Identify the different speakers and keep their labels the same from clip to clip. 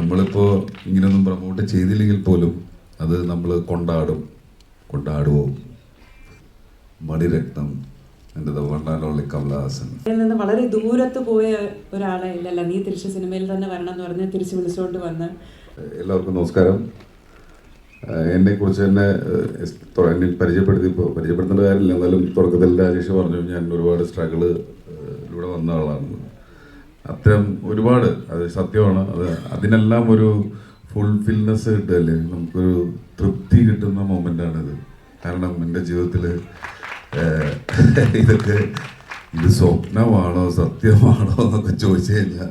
Speaker 1: നമ്മളിപ്പോൾ ഇങ്ങനെയൊന്നും പ്രൊമോട്ട് ചെയ്തില്ലെങ്കിൽ പോലും അത് നമ്മൾ കൊണ്ടാടും. കൊണ്ടാടുവോ?
Speaker 2: മണിരക്തം നിന്ന് വളരെ ദൂരത്ത് പോയ ഒരാളെ ഇല്ലല്ല. നീ തിരിച്ച് സിനിമയിൽ തന്നെ വരണം എന്ന് പറഞ്ഞ് തിരിച്ച് വിളിച്ചുകൊണ്ട് വന്ന്.
Speaker 1: എല്ലാവർക്കും നമസ്കാരം. എന്നെ കുറിച്ച് തന്നെ എന്നെ പരിചയപ്പെടുത്തി പരിചയപ്പെടുത്തേണ്ട കാര്യമില്ല. എന്നാലും തുടക്കത്തിൽ രാജേഷ് പറഞ്ഞു ഞാൻ ഒരുപാട് സ്ട്രഗിൾ ഇവിടെ വന്ന ആളാണ് അത്തരം ഒരുപാട് അത് സത്യമാണ്. അത് അതിനെല്ലാം ഒരു ഫുൾഫിൽനെസ് കിട്ടുകയല്ലേ? നമുക്കൊരു തൃപ്തി കിട്ടുന്ന മൊമെന്റാണിത് കാരണം എന്റെ ജീവിതത്തിൽ ഇതൊക്കെ ഇത് സ്വപ്നമാണോ സത്യമാണോ എന്നൊക്കെ ചോദിച്ചു കഴിഞ്ഞാൽ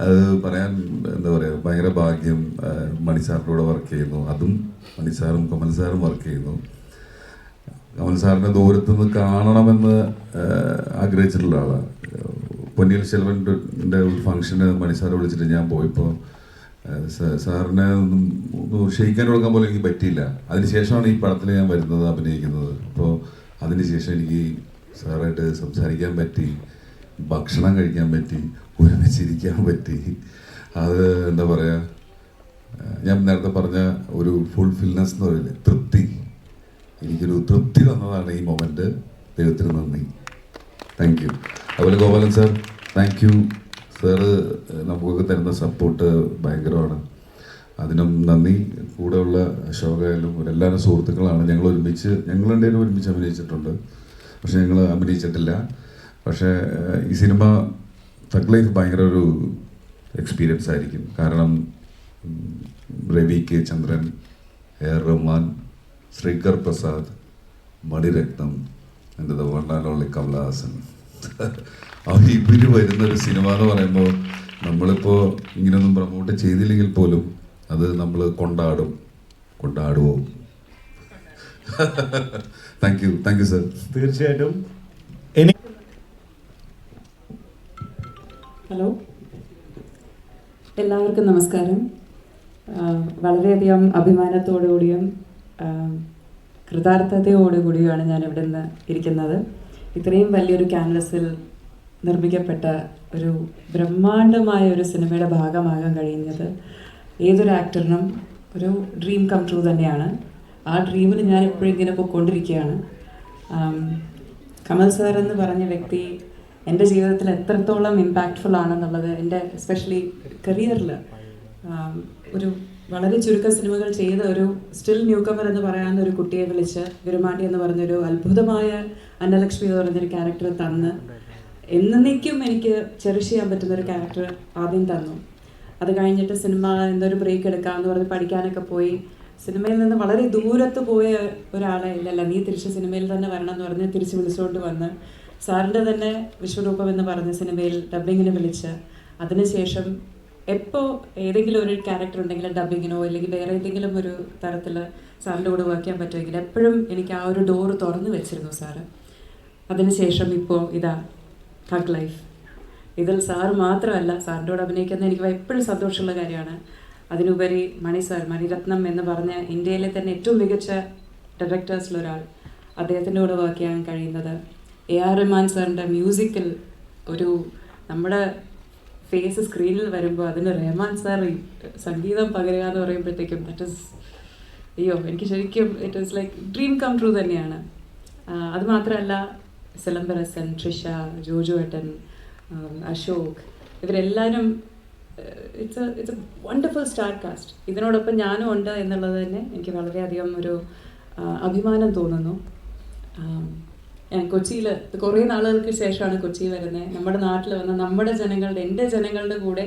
Speaker 1: അത് പറയാൻ എന്താ പറയുക ഭയങ്കര ഭാഗ്യം മണിസാറിന്റെ മണി സാറിന്റെ വർക്ക് ചെയ്യുന്നു. അതും മണിസാറും കമൽ സാറും വർക്ക് ചെയ്യുന്നു. കമൽ സാറിനെ ദൂരത്ത് നിന്ന് കാണണമെന്ന് ആഗ്രഹിച്ചിട്ടുള്ള ആളാണ് പൊന്നിയിൽ ശെൽവന്റെ ഒരു ഫംഗ്ഷന് മണി സാറ് വിളിച്ചിട്ട് ഞാൻ പോയപ്പോൾ സാറിനെ ഒന്നും ക്ഷയിക്കാൻ കൊടുക്കാൻ പോലും എനിക്ക് പറ്റിയില്ല. അതിനുശേഷമാണ് ഈ പടത്തിൽ ഞാൻ വരുന്നത് അഭിനയിക്കുന്നത്. അപ്പോൾ അതിനുശേഷം എനിക്ക് സാറായിട്ട് സംസാരിക്കാൻ പറ്റി ഭക്ഷണം കഴിക്കാൻ പറ്റി ഒരുമിച്ചിരിക്കാൻ പറ്റി. അത് എന്താ പറയുക ഞാൻ നേരത്തെ പറഞ്ഞ ഒരു ഫുൾഫിൽനെസ് എന്ന് പറയില്ലേ തൃപ്തി. എനിക്കൊരു തൃപ്തി തന്നതാണ് ഈ മൊമെന്റ് ദൈവത്തിന് നന്ദി. താങ്ക് യു അതുപോലെ Gopalan sir thank you sir നമുക്കൊക്കെ തരുന്ന സപ്പോർട്ട് ഭയങ്കരമാണ്. അതിനും നന്ദി. കൂടെയുള്ള അശോകായാലും എല്ലാവരും സുഹൃത്തുക്കളാണ്. ഞങ്ങൾ ഒരുമിച്ച് ഞങ്ങൾ രണ്ടുപേരും ഒരുമിച്ച് അഭിനയിച്ചിട്ടുണ്ട്. പക്ഷെ ഞങ്ങൾ അഭിനയിച്ചിട്ടില്ല. പക്ഷേ ഈ സിനിമ തഗ് ലൈഫ് ഭയങ്കര ഒരു എക്സ്പീരിയൻസ് ആയിരിക്കും. കാരണം രവി കെ ചന്ദ്രൻ എ റഹ്മാൻ ശ്രീകർ പ്രസാദ് മണിരത്നം എന്റെ the one and only Kamalahasan അവർ ഇവർ വരുന്ന ഒരു സിനിമ എന്ന് പറയുമ്പോൾ നമ്മളിപ്പോൾ ഇങ്ങനെയൊന്നും പ്രൊമോട്ട് ചെയ്തില്ലെങ്കിൽ പോലും അത് നമ്മൾ കൊണ്ടാടും. കൊണ്ടാടുവോ? Thank you thank you sir
Speaker 3: തീർച്ചയായിട്ടും.
Speaker 2: ഹലോ എല്ലാവർക്കും നമസ്കാരം. വളരെയധികം അഭിമാനത്തോടുകൂടിയും ആ, കൃതാർത്ഥതയോടുകൂടിയുമാണ് ഞാൻ ഇവിടെ നിന്ന് ഇരിക്കുന്നത്. ഇത്രയും വലിയൊരു ക്യാൻവസിൽ നിർമ്മിക്കപ്പെട്ട ഒരു ബ്രഹ്മാണ്ഡമായ ഒരു സിനിമയുടെ ഭാഗമാകാൻ കഴിയുന്നത് ഏതൊരു ആക്ടറിനും ഒരു ഡ്രീം കം ട്രൂ തന്നെയാണ്. ആ ഡ്രീമിന് ഞാൻ ഇപ്പോഴും ഇങ്ങനെ പോയിക്കൊണ്ടിരിക്കുകയാണ്. കമൽ സാർ എന്ന് പറഞ്ഞ വ്യക്തി എന്റെ ജീവിതത്തിൽ എത്രത്തോളം ഇമ്പാക്റ്റ്ഫുൾ ആണെന്നുള്ളത് എന്റെ എസ്പെഷ്യലി കരിയറിൽ ഒരു വളരെ ചുരുക്കം സിനിമകൾ ചെയ്ത ഒരു സ്റ്റിൽ ന്യൂ കമർ എന്ന് പറയാവുന്ന ഒരു കുട്ടിയെ വിളിച്ച് ഗുരുമാണ്ടി എന്ന് പറഞ്ഞൊരു അത്ഭുതമായ അന്നലക്ഷ്മി എന്ന് പറഞ്ഞൊരു ക്യാരക്ടർ തന്ന്. എന്നേക്കും എനിക്ക് ചെറിഷ് ചെയ്യാൻ പറ്റുന്ന ഒരു ക്യാരക്ടർ ആദ്യം തന്നു. അത് കഴിഞ്ഞിട്ട് സിനിമ എന്തൊരു ബ്രേക്ക് എടുക്കാമെന്ന് പറഞ്ഞ് പഠിക്കാനൊക്കെ പോയി. സിനിമയിൽ നിന്ന് വളരെ ദൂരത്ത് പോയ ഒരാളെ ഇല്ലല്ല നീ തിരിച്ച് സിനിമയിൽ തന്നെ വരണം എന്ന് പറഞ്ഞ് തിരിച്ച് വിളിച്ചുകൊണ്ട് വന്ന്. സാറിന്റെ തന്നെ വിശ്വരൂപം എന്ന് പറഞ്ഞ സിനിമയിൽ ഡബ്ബിങ്ങിന് വിളിച്ച്. അതിനുശേഷം എപ്പോൾ ഏതെങ്കിലും ഒരു ക്യാരക്ടർ ഉണ്ടെങ്കിൽ ഡബിങ്ങിനോ അല്ലെങ്കിൽ വേറെ ഏതെങ്കിലും ഒരു തരത്തിൽ സാറിന്റെ കൂടെ വർക്ക് ചെയ്യാൻ പറ്റുമെങ്കിൽ എപ്പോഴും എനിക്ക് ആ ഒരു ഡോറ് തുറന്നു വെച്ചിരുന്നു സാറ്. അതിനുശേഷം ഇപ്പോൾ ഇതാ തഗ് ലൈഫ് ഇതിൽ സാർ മാത്രമല്ല സാറിന്റെ കൂടെ അഭിനയിക്കുന്ന എനിക്ക് എപ്പോഴും സന്തോഷമുള്ള കാര്യമാണ്. അതിനുപരി മണി സാർ മണിരത്നം എന്ന് പറഞ്ഞ ഇന്ത്യയിലെ തന്നെ ഏറ്റവും മികച്ച ഡയറക്ടേഴ്സിലൊരാൾ അദ്ദേഹത്തിന്റെ കൂടെ വർക്ക് ചെയ്യാൻ കഴിയുന്നത് എ ആർ റഹ്മാൻ സാറിന്റെ മ്യൂസിക്കിൽ ഒരു നമ്മുടെ ഫേസ് സ്ക്രീനിൽ വരുമ്പോൾ അതിന് റഹ്മാൻ സാർ സംഗീതം പകരുക എന്ന് പറയുമ്പോഴത്തേക്കും ദറ്റ് ഇസ് അയ്യോ എനിക്ക് ശരിക്കും it is like dream come true തന്നെയാണ്. അത് മാത്രമല്ല ട്രിഷ ജോജു ഏട്ടൻ അശോക് ഇവരെല്ലാവരും it's it's a wonderful star cast ഇതിനോടൊപ്പം ഞാനും ഉണ്ട് എന്നുള്ളത് തന്നെ എനിക്ക് വളരെയധികം ഒരു അഭിമാനം തോന്നുന്നു. ഞാൻ കൊച്ചിയിൽ കുറേ നാളുകൾക്ക് ശേഷമാണ് കൊച്ചി വരുന്നത് നമ്മുടെ നാട്ടിൽ വന്ന നമ്മുടെ ജനങ്ങളുടെ എന്റെ ജനങ്ങളുടെ കൂടെ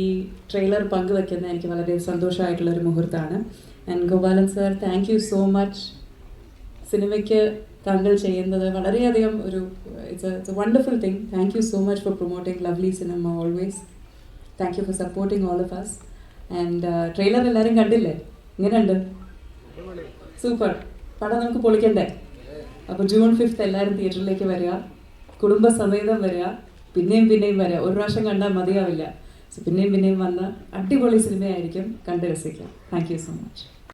Speaker 2: ഈ ട്രെയിലർ പങ്കുവെക്കുന്നത് എനിക്ക് വളരെ സന്തോഷമായിട്ടുള്ള ഒരു മുഹൂർത്തമാണ്. And Gopalan sir thank you so much സിനിമയ്ക്ക് താങ്കൾ ചെയ്യുന്നത് വളരെയധികം ഒരു it's it's a wonderful thing thank you so much for promoting lovely cinema always thank you for supporting all of us and trailer എല്ലാവരും കണ്ടില്ലേ? ഇങ്ങനെയുണ്ട്. സൂപ്പർ പടം നമുക്ക് പൊളിക്കണ്ടേ? അപ്പോൾ ജൂൺ ഫിഫ്ത്ത് എല്ലാവരും തിയേറ്ററിലേക്ക് വരിക. കുടുംബസമേതം വരിക. പിന്നെയും പിന്നെയും വരിക. ഒരു പ്രാവശ്യം കണ്ടാൽ മതിയാവില്ല. സോ പിന്നെയും പിന്നെയും വന്ന അടിപൊളി സിനിമയായിരിക്കും കണ്ട് രസിക്കാം. Thank you so much